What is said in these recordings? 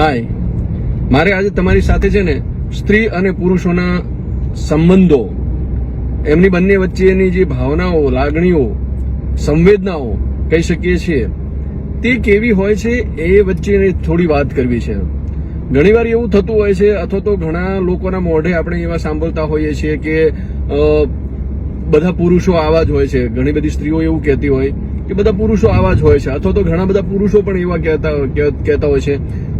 હાય. મારે આજે તમારી સાથે છે ને સ્ત્રી અને પુરુષોના સંબંધો, એમની બંને વચ્ચેની જે ભાવનાઓ, લાગણીઓ, સંવેદનાઓ કહી શકીએ છીએ, તે કેવી હોય છે એ વચ્ચેની થોડી વાત કરવી છે. ઘણીવાર એવું થતું હોય છે, અથવા તો ઘણા લોકોના મોઢે આપણે એવા સાંભળતા હોઈએ છીએ કે બધા પુરુષો આવા જ હોય છે. ઘણી બધી સ્ત્રીઓ એવું કહેતી હોય કે બધા પુરુષો આવા જ હોય છે, અથવા તો ઘણા બધા પુરુષો પણ એવા કહેતા કહેતા હોય છે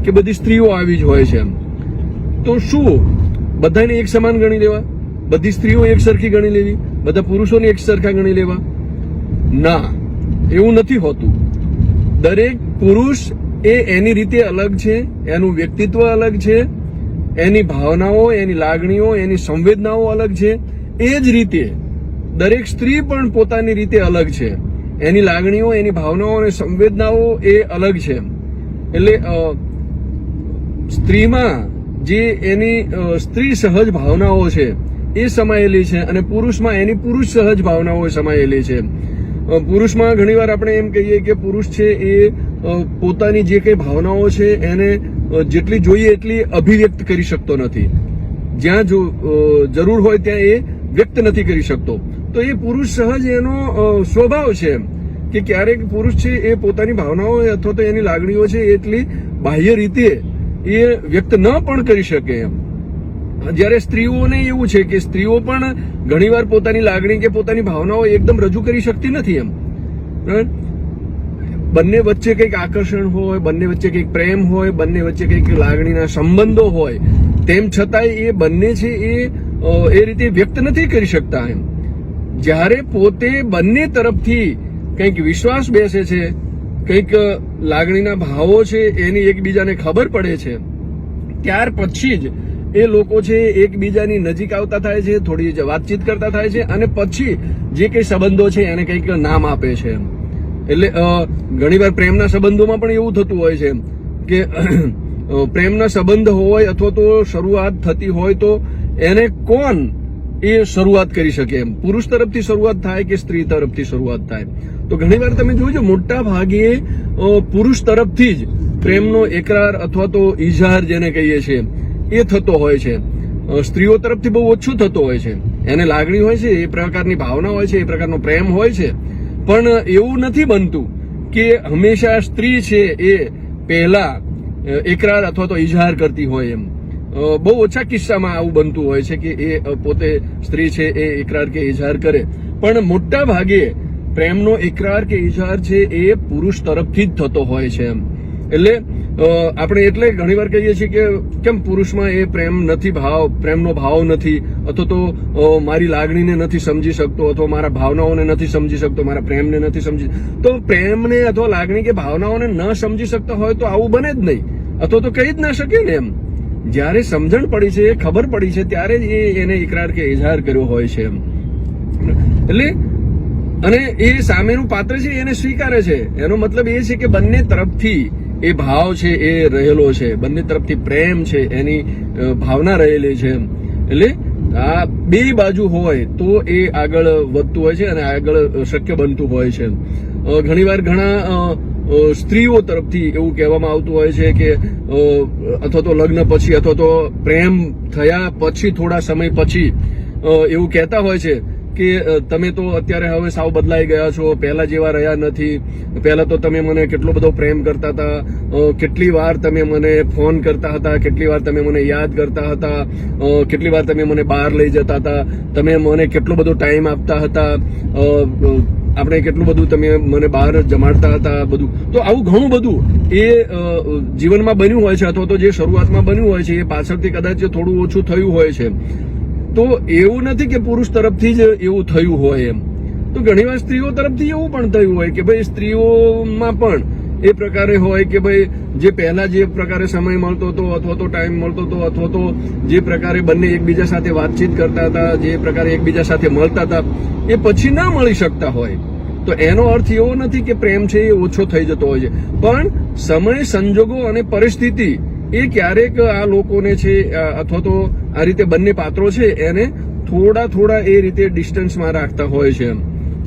કે બધી સ્ત્રીઓ આવી જ હોય છે એમ. તો શું? બધાને એક સમાન ગણી લેવા? બધી સ્ત્રીઓ એક સરખી ગણી લેવી? બધા પુરુષોને એક સરખા ગણી લેવા? ના, એવું નથી હોતું. દરેક પુરુષ એ એની રીતે અલગ છે, એનું વ્યક્તિત્વ અલગ છે, એની ભાવનાઓ, એની લાગણીઓ, એની સંવેદનાઓ અલગ છે. એ જ રીતે દરેક સ્ત્રી પણ પોતાની રીતે અલગ છે. એની લાગણીઓ, એની ભાવનાઓ અને સંવેદનાઓ એ અલગ છે. એટલે સ્ત્રીમાં જે એની સ્ત્રી સહજ ભાવનાઓ છે, એ સમાયેલી છે અને પુરુષમાં એની પુરુષ સહજ ભાવનાઓ સમાયેલી છે. પુરુષમાં ઘણીવાર આપણે એમ કહીએ કે પુરુષ છે એ પોતાની જે કંઈ ભાવનાઓ છે એને જેટલી જોઈએ એટલી અભિવ્યક્ત કરી શકતો નથી. જ્યાં જો જરૂર હોય ત્યાં એ વ્યક્ત નથી કરી શકતો. તો એ પુરુષ સહજ એનો સ્વભાવ છે કે ક્યારેક પુરુષ છે એ પોતાની ભાવનાઓ અથવા તો એની લાગણીઓ છે એટલી બાહ્ય રીતે એ વ્યક્ત ન પણ કરી શકે એમ. જ્યારે સ્ત્રીઓને એવું છે કે સ્ત્રીઓ પણ ઘણીવાર પોતાની લાગણી કે પોતાની ભાવનાઓ એકદમ રજૂ કરી શકતી નથી એમ? બંને વચ્ચે કંઈક આકર્ષણ હોય, બંને વચ્ચે કંઈક પ્રેમ હોય, બંને વચ્ચે કંઈક લાગણીના સંબંધો હોય, તેમ છતાંય એ બંને છે એ એ રીતે વ્યક્ત નથી કરી શકતા એમ. જ્યારે પોતે બંને તરફથી કંઈક વિશ્વાસ બેસે છે કંઈક લાગણીના ભાવો છે એની એકબીજાને ખબર પડે છે. ત્યાર પછી જ એ લોકો છે એકબીજાની નજીક આવતા થાય છે, થોડી વાતચીત કરતા થાય છે અને પછી જે કંઈ સંબંધો છે એને કંઈક નામ આપે છે. એટલે ઘણીવાર પ્રેમના સંબંધોમાં પણ એવું થતું હોય છે કે પ્રેમના સંબંધ હોય અથવા તો શરૂઆત થતી હોય તો એને કોણ એ શરૂઆત કરી શકે એમ. પુરુષ તરફથી શરૂઆત થાય કે સ્ત્રી તરફથી શરૂઆત થાય? તો ઘણીવાર તમે જોજો મોટા ભાગે પુરુષ તરફથી જ પ્રેમનો એકરાર અથવા તો ઇઝહાર જેને કહીએ છીએ એ થતો હોય છે. સ્ત્રીઓ તરફથી બહુ ઓછું થતો હોય છે. એને લાગણી હોય છે, એ પ્રકારની ભાવના હોય છે, એ પ્રકારનો પ્રેમ હોય છે. પણ એવું નથી બનતું કે હંમેશા સ્ત્રી છે એ પહેલા એકરાર અથવા તો ઇઝહાર કરતી હોય એમ. બહુ ઓછા કિસ્સામાં આવું બનતું હોય છે કે એ પોતે સ્ત્રી છે, એ એકરાર કે ઇઝહાર કરે. પણ મોટા ભાગે પ્રેમનો એકરાર કે ઇઝહાર છે એ પુરુષ તરફથી જ થતો હોય છે એમ. એટલે આપણે એટલે ઘણીવાર કહીએ છીએ કે કેમ પુરુષમાં એ પ્રેમ નથી ભાવ, પ્રેમનો ભાવ નથી, અથવા તો મારી લાગણીને નથી સમજી શકતો, અથવા મારા ભાવનાઓને નથી સમજી શકતો, મારા પ્રેમને નથી સમજી તો પ્રેમને અથવા લાગણી કે ભાવનાઓને ન સમજી શકતા હોય તો આવું બને જ નહીં. અથવા તો કહી જ ના શકે ને એમ. જ્યારે સમજણ પડી છે, ખબર પડી છે, ત્યારે જ એ એને ઇકરાર કે ઇઝહાર કર્યો હોય છે એમ. એટલે, અને એ સામેનું પાત્ર છે, એને સ્વીકારે છે. એનો મતલબ એ છે કે બંને તરફથી એ ભાવ છે, એ રહેલો છે. બંને તરફથી પ્રેમ છે, એની ભાવના રહેલી છે એટલે, આ બે બાજુ હોય તો એ આગળ વધતું હોય છે અને આગળ શક્ય બનતું હોય છે ઘણીવાર ઘણા સ્ત્રીઓ તરફથી એવું કહેવામાં આવતું હોય છે કે અથવા તો લગ્ન પછી અથવા તો પ્રેમ થયા પછી થોડા સમય પછી એવું કહેતા હોય છે કે તમે તો અત્યારે હવે સાવ બદલાઈ ગયા છો, પહેલા જેવા રહ્યા નથી, પહેલા તો તમે મને કેટલો બધો પ્રેમ કરતા હતા કેટલી વાર તમે મને ફોન કરતા હતા, કેટલી વાર તમે મને યાદ કરતા હતા કેટલી વાર તમે મને બહાર લઈ જતા હતા, તમે મને કેટલો બધો ટાઈમ આપતા હતા આપણે કેટલું બધું તમે મને બહાર જમાડતા હતા, બધું. તો આવું ઘણું બધું એ જીવનમાં બન્યું હોય છે અથવા તો જે શરૂઆતમાં બન્યું હોય છે, એ પાછળથી કદાચ થોડું ઓછું થયું હોય છે. તો એવું નથી કે પુરુષ તરફથી જ એવું થયું હોય એમ. તો ઘણીવાર સ્ત્રીઓ તરફથી એવું પણ થયું હોય કે ભાઈ સ્ત્રીઓમાં પણ એ પ્રકારે હોય કે ભાઈ જે પહેલા જે પ્રકારે સમય મળતો હતો અથવા તો ટાઈમ મળતો હતો અથવા તો જે પ્રકારે બંને એકબીજા સાથે વાતચીત કરતા હતા, જે પ્રકારે એકબીજા સાથે મળતા હતા, એ પછી ના મળી શકતા હોય. તો એનો અર્થ એવો નથી કે પ્રેમ છે એ ઓછો થઈ જતો હોય છે. પણ સમય, સંજોગો અને પરિસ્થિતિ એ ક્યારેક આ લોકોને છે અથવા તો આ રીતે બંને પાત્રો છે, એને થોડા થોડા એ રીતે ડિસ્ટન્સમાં રાખતા હોય છે એમ.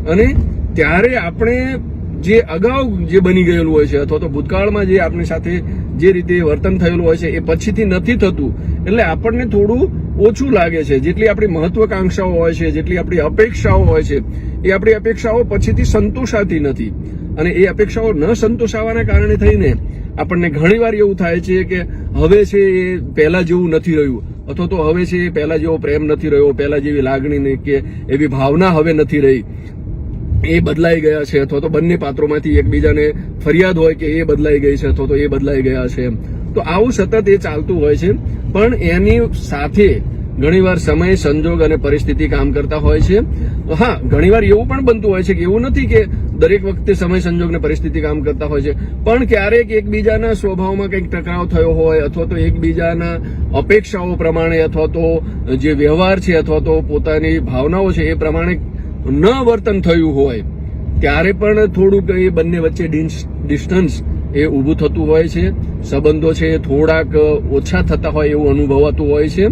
અને ત્યારે આપણે જે અગાઉ જે બની ગયેલું હોય છે, અથવા તો ભૂતકાળમાં જે આપણી સાથે જે રીતે વર્તન થયેલું હોય છે, એ પછીથી નથી થતું. એટલે આપણને થોડું ઓછું લાગે છે. જેટલી આપણી મહત્વકાંક્ષાઓ હોય છે, જેટલી આપણી અપેક્ષાઓ હોય છે, એ આપણી અપેક્ષાઓ પછીથી સંતોષાતી નથી. અને એ અપેક્ષાઓ ન સંતોષાવાના કારણે થઈને આપણને ઘણીવાર એવું થાય છે કે હવે છે એ પહેલા જેવું નથી રહ્યું. અથવા તો હવે છે એ પહેલા જેવો પ્રેમ નથી રહ્યો, પહેલા જેવી લાગણી કે એવી ભાવના હવે નથી રહી. એ બદલાઈ ગયા છે, અથવા તો બંને પાત્રોમાંથી એકબીજાને ફરિયાદ હોય કે એ બદલાઈ ગઈ છે અથવા તો એ બદલાઈ ગયા છે તો આવું સતત એ ચાલતું હોય છે, પણ એની સાથે ઘણીવાર સમય, સંજોગ અને પરિસ્થિતિ કામ કરતા હોય છે. હા, ઘણીવાર એવું પણ બનતું હોય છે કે એવું નથી કે દરેક વખતે સમય, સંજોગ ને પરિસ્થિતિ કામ કરતા હોય છે, પણ ક્યારેક એકબીજાના સ્વભાવમાં કંઈક ટકરાવ થયો હોય, અથવા તો એકબીજાના અપેક્ષાઓ પ્રમાણે, અથવા તો જે વ્યવહાર છે, અથવા તો પોતાની ભાવનાઓ છે, એ પ્રમાણે ન વર્તન થયું હોય, ત્યારે પણ થોડુંક એ બંને વચ્ચે ડિસ્ટન્સ એ ઊભું થતું હોય છે. સંબંધો છે એ થોડાક ઓછા થતા હોય એવું અનુભવાતું હોય છે.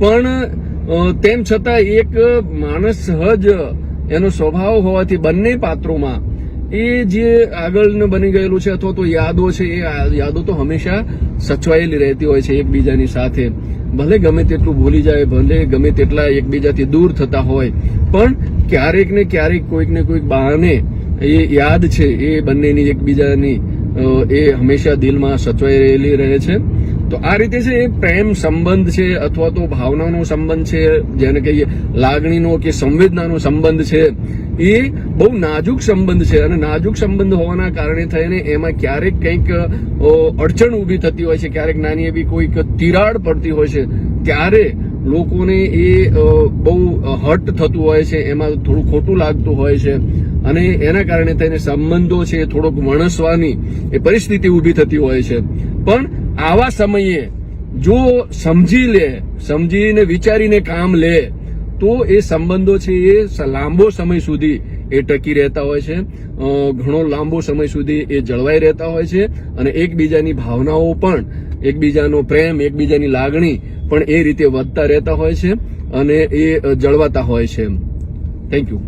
પણ તેમ છતાં એક માણસ સહજ એનો સ્વભાવ હોવાથી બંને પાત્રોમાં એ જે આગળ બની ગયેલું છે અથવા તો યાદો છે, એ યાદો તો હંમેશા સચવાયેલી રહેતી હોય છે એકબીજાની સાથે. ભલે ગમે તેટલું ભૂલી જાય, ભલે ગમે તેટલા એકબીજાથી દૂર થતા હોય, પણ ક્યારેક ને ક્યારેક કોઈક ને કોઈક બહાને એ યાદ છે, એ બંનેની એકબીજાની એ હંમેશા દિલમાં સચવાઈ રહેલી રહે છે. તો આ રીતે છે, એ પ્રેમ સંબંધ છે, અથવા તો ભાવનાનો સંબંધ છે, જેને કહીએ લાગણીનો કે સંવેદનાનો સંબંધ છે, એ બહુ નાજુક સંબંધ છે. અને નાજુક સંબંધ હોવાના કારણે થઈને એમાં ક્યારેક કંઈક અડચણ ઊભી થતી હોય છે, ક્યારેક નાની એવી કોઈક તિરાડ પડતી હોય છે, ત્યારે લોકોને એ બહુ હર્ટ થતું હોય છે, એમાં થોડું ખોટું લાગતું હોય છે અને એના કારણે થઈને સંબંધો છે, થોડોક વણસવાની એ પરિસ્થિતિ ઊભી થતી હોય છે. પણ આવા સમયે જો સમજી લે, સમજીને વિચારીને કામ લે, તો એ સંબંધો છે એ લાંબો સમય સુધી એ ટકી રહેતા હોય છે. ઘણો લાંબો સમય સુધી એ જળવાઈ રહેતા હોય છે અને એકબીજાની ભાવનાઓ પણ, એકબીજાનો પ્રેમ, એકબીજાની લાગણી પણ એ રીતે વધતા રહેતા હોય છે અને એ જળવાતા હોય છે. Thank you